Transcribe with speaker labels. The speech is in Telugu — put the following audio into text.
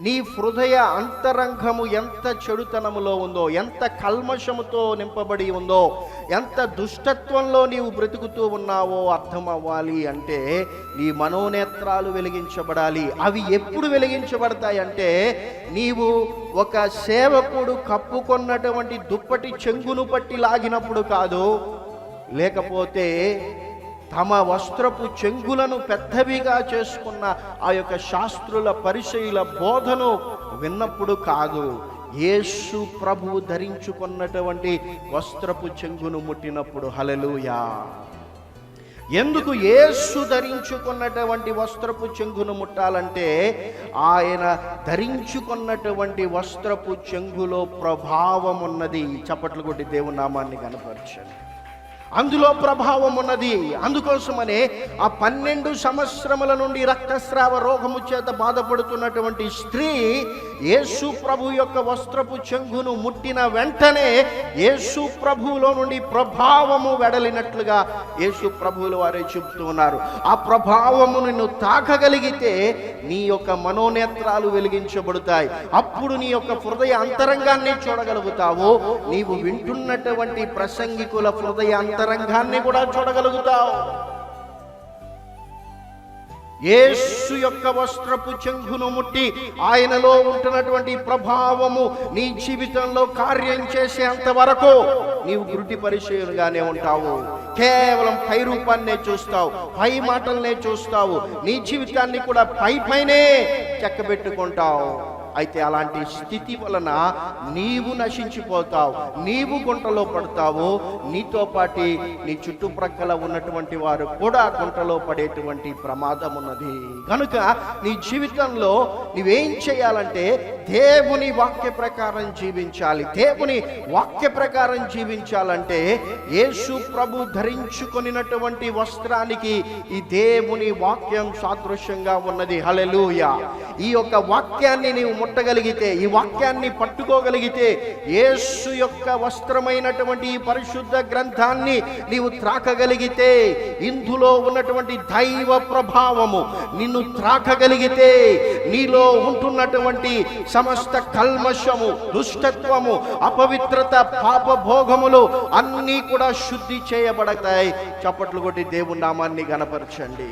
Speaker 1: నీ హృదయ అంతరంగము ఎంత చెడుతనములో ఉందో ఎంత కల్మషముతో నింపబడి ఉందో ఎంత దుష్టత్వంలో నీవు బ్రతుకుతూ ఉన్నావో అర్థం అవ్వాలి అంటే నీ మనోనేత్రాలు వెలిగించబడాలి. అవి ఎప్పుడు వెలిగించబడతాయి అంటే నీవు ఒక సేవకుడు కప్పుకొన్నటువంటి దుప్పటి చెంగును పట్టి లాగినప్పుడు కాదు లేకపోతే తమ వస్త్రపు చెంగులను పెద్దవిగా చేసుకున్న ఆ యొక్క శాస్త్రుల పరిచయుల బోధను విన్నప్పుడు కాదు యేసు ప్రభువు ధరించుకున్నటువంటి వస్త్రపు చెంగును ముట్టినప్పుడు హలలుయా ఎందుకు యేసు ధరించుకున్నటువంటి వస్త్రపు చెంగును ముట్టాలంటే ఆయన ధరించుకున్నటువంటి వస్త్రపు చెంగులో ప్రభావం ఉన్నది చప్పట్లు కొట్టి దేవునామాన్ని కనపరచండి అందులో ప్రభావం ఉన్నది. అందుకోసమనే ఆ పన్నెండు సంవత్సరముల నుండి రక్తస్రావ రోగము చేత బాధపడుతున్నటువంటి స్త్రీ యేసు ప్రభు యొక్క వస్త్రపు చెంగును ముట్టిన వెంటనే యేసు ప్రభువులో నుండి ప్రభావము వెడలినట్లుగా యేసు ప్రభువులు వారే చెబుతూ ఉన్నారు. ఆ ప్రభావము నిన్ను తాకగలిగితే నీ యొక్క మనోనేత్రాలు వెలిగించబడతాయి. అప్పుడు నీ యొక్క హృదయ అంతరంగాన్ని చూడగలుగుతావు. నీవు వింటున్నటువంటి ప్రసంగికుల హృదయ అంతరంగాన్ని కూడా చూడగలుగుతావు. యేసు యొక్క వస్త్రపు చెంగును ముట్టి ఆయనలో ఉంటున్నటువంటి ప్రభావము నీ జీవితంలో కార్యం చేసేంత వరకు నీవు గురుటి పరిచయులుగానే ఉంటావు. కేవలం పై రూపాన్నే చూస్తావు పై మాటలనే చూస్తావు. నీ జీవితాన్ని కూడా పై పైనే చెక్కబెట్టుకుంటావు. అయితే అలాంటి స్థితి వలన నీవు నశించిపోతావు నీవు గుంటలో పడతావు నీతో పాటి నీ చుట్టుప్రక్కల ఉన్నటువంటి వారు కూడా గుంటలో పడేటువంటి ప్రమాదం ఉన్నది. కనుక నీ జీవితంలో నువ్వేం చేయాలంటే దేవుని వాక్య ప్రకారం జీవించాలి. దేవుని వాక్య ప్రకారం జీవించాలంటే యేసు ప్రభు ధరించుకొనినటువంటి వస్త్రానికి ఈ దేవుని వాక్యం సాదృశ్యంగా ఉన్నది. హలెలూయ ఈ యొక్క వాక్యాన్ని నీవు ముట్టగలిగితే ఈ వాక్యాన్ని పట్టుకోగలిగితే యేసు యొక్క వస్త్రమైనటువంటి ఈ పరిశుద్ధ గ్రంథాన్ని నీవు త్రాకగలిగితే ఇందులో ఉన్నటువంటి దైవ ప్రభావము నిన్ను త్రాకగలిగితే నీలో ఉంటున్నటువంటి సమస్త కల్మషము దుష్టత్వము అపవిత్రత పాపభోగములు అన్నీ కూడా శుద్ధి చేయబడతాయి. చప్పట్లు కొట్టి దేవుని నామాన్ని గనపరచండి